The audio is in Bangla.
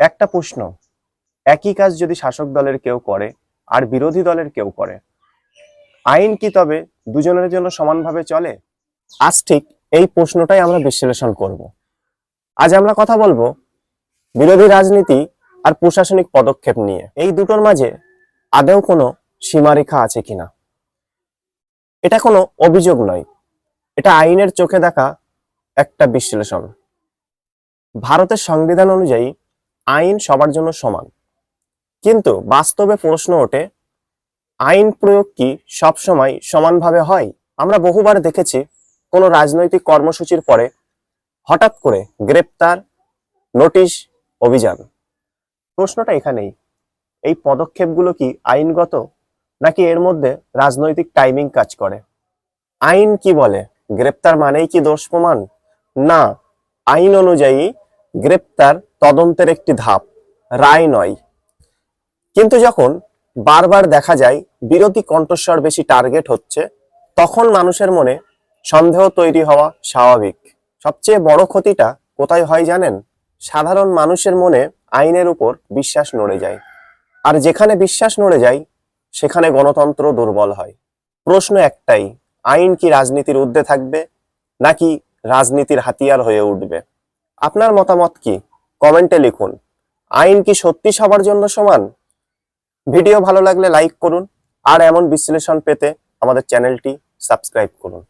একটা প্রশ্ন, একই কাজ যদি শাসক দলের কেউ করে আর বিরোধী দলের কেউ করে, আইন কি তবে দুজনের জন্য সমানভাবে চলে? আজ ঠিক এই প্রশ্নটাই আমরা বিশ্লেষণ করব। আজ আমরা কথা বলব বিরোধী রাজনীতি আর প্রশাসনিক পদক্ষেপ নিয়ে। এই দুটোর মাঝে আদেও কোনো সীমারেখা আছে কিনা? এটা কোনো অভিযোগ নয়। এটা আইনের চোখে দেখা একটা বিশ্লেষণ। ভারতের সংবিধান অনুযায়ী আইন সবার জন্য সমান। কিন্তু বাস্তবে প্রশ্ন ওঠে, আইন প্রয়োগ কি সবসময় সমানভাবে হয়? আমরা বহুবার দেখেছি কোনো রাজনৈতিক কর্মসূচির পরে হঠাৎ করে গ্রেপ্তার, নোটিশ, অভিযান। প্রশ্নটা এখানেই, এই পদক্ষেপগুলো কি আইনগত, নাকি এর মধ্যে রাজনৈতিক টাইমিং কাজ করে? আইন কি বলে? গ্রেপ্তার মানেই কি দোষ প্রমাণ? না, আইন অনুযায়ী গ্রেপ্তার তদন্তের একটি ধাপ, রায় নয়। কিন্তু যখন বারবার দেখা যায় বিরোধী কণ্ঠস্বর বেশি টার্গেট হচ্ছে, তখন মানুষের মনে সন্দেহ তৈরি হওয়া স্বাভাবিক। সবচেয়ে বড় ক্ষতিটা কোথায় হয় জানেন? সাধারণ মানুষের মনে আইনের উপর বিশ্বাস নড়ে যায়। আর যেখানে বিশ্বাস নড়ে যায়, সেখানে গণতন্ত্র দুর্বল হয়। প্রশ্ন একটাই, আইন কি রাজনীতির ঊর্ধ্বে থাকবে নাকি রাজনীতির হাতিয়ার হয়ে উঠবে? আপনার মতামত কি? কমেন্টে লিখুন। আইন কি সত্যি সবার জন্য সমান? ভিডিও ভালো লাগলে লাইক করুন, আর এমন বিশ্লেষণ পেতে আমাদের চ্যানেলটি সাবস্ক্রাইব করুন।